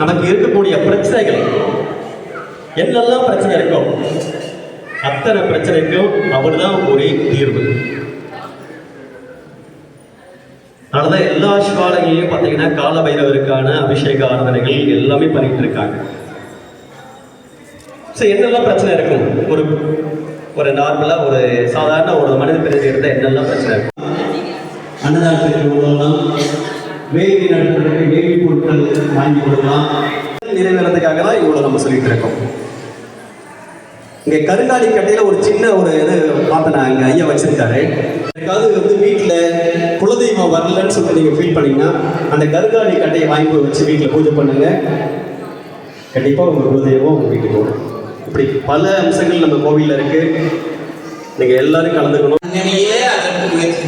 நமக்கு இருக்கக்கூடிய பிரச்சனைகள். என்னெல்லாம் பிரச்சனை இருக்கோ அத்தனை பிரச்சனைக்கும் அவர்தான் ஒரே தீர்வு. அதனாலதான் எல்லா சிவாலயங்களையும் பார்த்தீங்கன்னா கால பைரவருக்கான அபிஷேக ஆராதனைகள் எல்லாமே பண்ணிட்டு இருக்காங்க. ஸோ என்னெல்லாம் பிரச்சனை இருக்கும்? ஒரு ஒரு நார்மலாக ஒரு சாதாரண ஒரு மனித பிறகு இருந்தால் என்னெல்லாம் பிரச்சனை இருக்கும்? அன்னதானத்துக்கு உள்ளவங்களாம் வேதி நடத்துறதுக்கு வேதி பொருட்கள் வாங்கி கொடுக்கலாம். நிறைவேறதுக்காக தான் இவ்வளோ நம்ம சொல்லிட்டு இருக்கோம். இங்கே கருங்காலி கட்டையில் ஒரு சின்ன ஒரு இது பார்த்தேன் நான் இங்கே ஐயா வச்சிருக்காரு. எனக்காவது வந்து வீட்டில் குலதெய்வம் வரலன்னு சொல்லிட்டு நீங்கள் ஃபீல் பண்ணீங்கன்னா அந்த கருங்காலி கட்டையை வாங்கி போய் வச்சு வீட்டில் பூஜை பண்ணுங்க. கண்டிப்பாக உங்கள் குலதெய்வம் உங்கள் வீட்டுக்கு வரும். இப்படி பல அம்சங்கள் நம்ம கோவிலில் இருக்கு. நீங்க எல்லாரும் கலந்துக்கணும். முயற்சி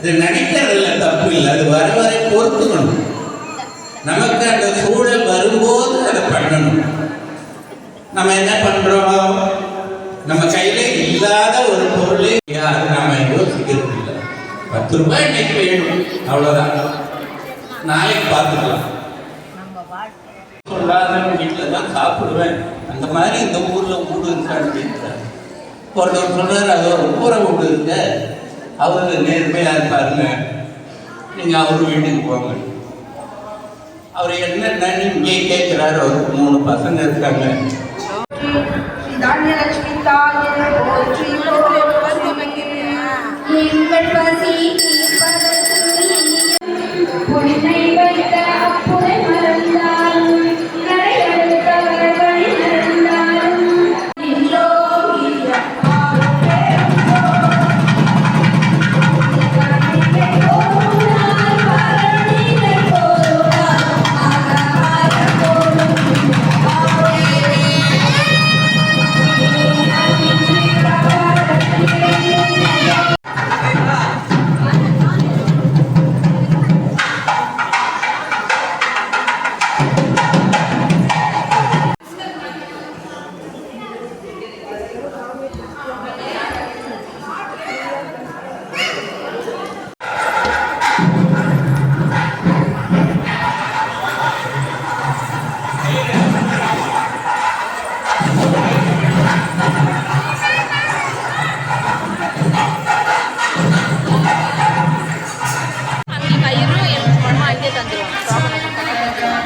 இது நடிக்கிறதுல தப்பு இல்லை. அது வர வரை பொறுத்துக்கணும். நமக்கு அந்த சூழல் வரும்போது அதை பண்ணணும். நம்ம என்ன பண்றோம் நம்ம கையில இல்லாத ஒரு பொருளை யாரும் நாம யோசிக்கிறது இல்லை பத்து ரூபாய் இன்னைக்கு வேணும். அவ்வளவுதான். நாளைக்கு பார்த்துக்கலாம். சொல்லாத வீட்டில் தான் சாப்பிடுவேன். அந்த மாதிரி இந்த ஊர்ல வீடு இருக்கான்னு கேட்குறாரு ஒருத்தர் சொல்றாரு அது ஒரு கூரை வீடு இருக்க. அவர் நேர்மையாக இருப்பாருங்க. நீங்க அவர் வீட்டுக்கு போங்க. அவர் என்ன இங்கே கேட்குறாரு. அவருக்கு மூணு பசங்க இருக்காங்க. தந்துடுவாங்க